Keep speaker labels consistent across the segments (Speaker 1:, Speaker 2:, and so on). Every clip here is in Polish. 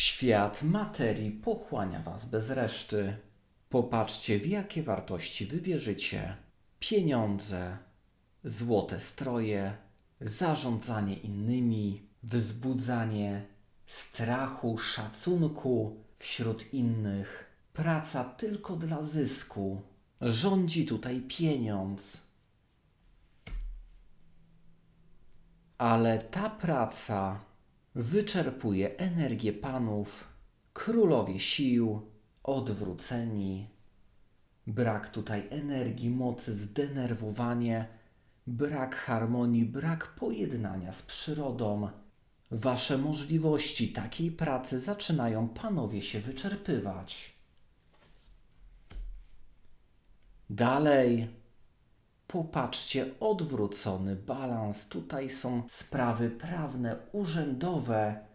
Speaker 1: Świat materii pochłania was bez reszty. Popatrzcie, w jakie wartości wy wierzycie. Pieniądze, złote stroje, zarządzanie innymi, wzbudzanie strachu, szacunku wśród innych, praca tylko dla zysku. Rządzi tutaj pieniądz. Ale ta praca wyczerpuje energię panów, królowie sił, odwróceni. Brak tutaj energii, mocy, zdenerwowanie, brak harmonii, brak pojednania z przyrodą. Wasze możliwości takiej pracy zaczynają panowie się wyczerpywać. Dalej. Popatrzcie, odwrócony balans. Tutaj są sprawy prawne, urzędowe.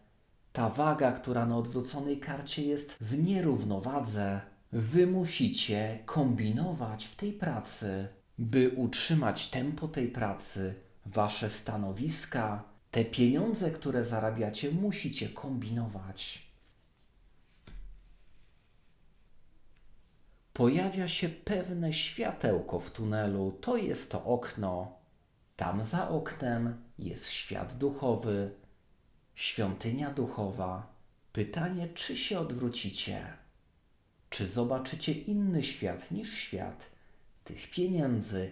Speaker 1: Ta waga, która na odwróconej karcie jest w nierównowadze. Wy musicie kombinować w tej pracy, by utrzymać tempo tej pracy, wasze stanowiska, te pieniądze, które zarabiacie, musicie kombinować. Pojawia się pewne światełko w tunelu. To jest to okno. Tam za oknem jest świat duchowy, świątynia duchowa. Pytanie, czy się odwrócicie? Czy zobaczycie inny świat niż świat tych pieniędzy?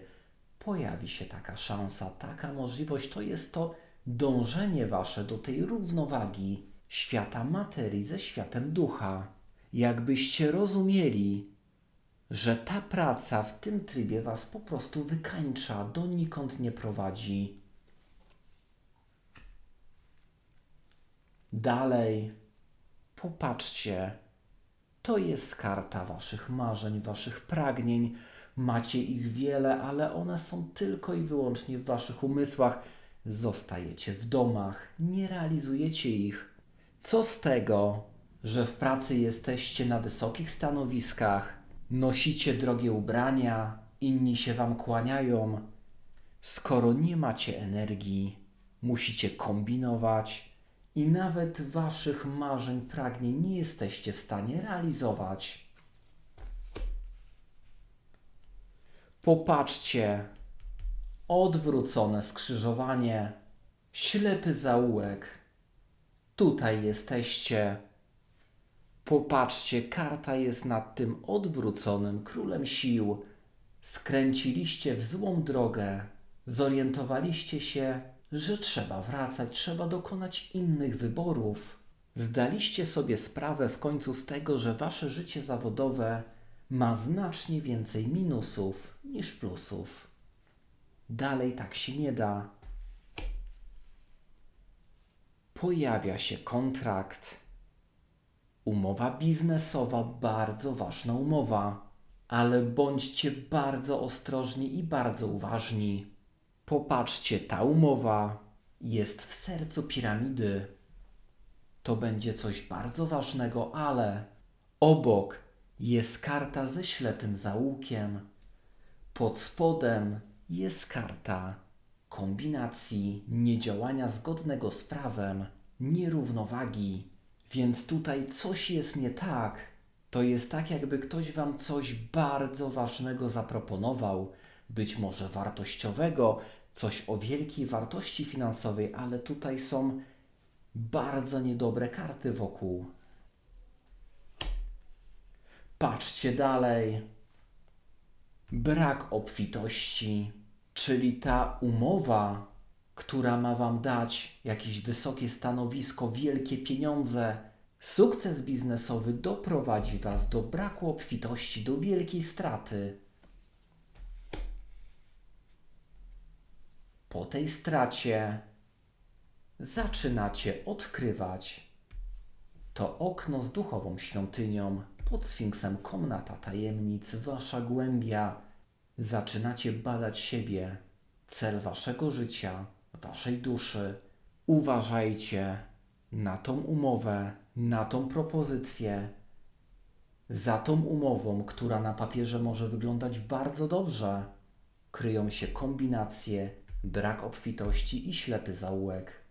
Speaker 1: Pojawi się taka szansa, taka możliwość. To jest to dążenie wasze do tej równowagi świata materii ze światem ducha. Jakbyście rozumieli, że ta praca w tym trybie was po prostu wykańcza, donikąd nie prowadzi. Dalej, popatrzcie, to jest karta waszych marzeń, waszych pragnień. Macie ich wiele, ale one są tylko i wyłącznie w waszych umysłach. Zostajecie w domach, nie realizujecie ich. Co z tego, że w pracy jesteście na wysokich stanowiskach, nosicie drogie ubrania, inni się wam kłaniają. Skoro nie macie energii, musicie kombinować i nawet waszych marzeń, pragnień nie jesteście w stanie realizować. Popatrzcie, odwrócone skrzyżowanie, ślepy zaułek. Tutaj jesteście. Popatrzcie, karta jest nad tym odwróconym królem sił. Skręciliście w złą drogę. Zorientowaliście się, że trzeba wracać, trzeba dokonać innych wyborów. Zdaliście sobie sprawę w końcu z tego, że wasze życie zawodowe ma znacznie więcej minusów niż plusów. Dalej tak się nie da. Pojawia się kontrakt Umowa biznesowa bardzo ważna umowa, ale bądźcie bardzo ostrożni i bardzo uważni. Popatrzcie, ta umowa jest w sercu piramidy. To będzie coś bardzo ważnego, ale obok jest karta ze ślepym zaułkiem. Pod spodem jest karta kombinacji, niedziałania zgodnego z prawem, nierównowagi. Więc tutaj coś jest nie tak. To jest tak, jakby ktoś Wam coś bardzo ważnego zaproponował, być może wartościowego, coś o wielkiej wartości finansowej, ale tutaj są bardzo niedobre karty wokół. Patrzcie dalej. Brak obfitości, czyli ta umowa, która ma Wam dać jakieś wysokie stanowisko, wielkie pieniądze. Sukces biznesowy doprowadzi Was do braku obfitości, do wielkiej straty. Po tej stracie zaczynacie odkrywać to okno z duchową świątynią pod Sfinksem komnata tajemnic, wasza głębia. Zaczynacie badać siebie, cel waszego życia, waszej duszy. Uważajcie na tą umowę, na tą propozycję. Za tą umową, która na papierze może wyglądać bardzo dobrze, kryją się kombinacje, brak obfitości i ślepy zaułek.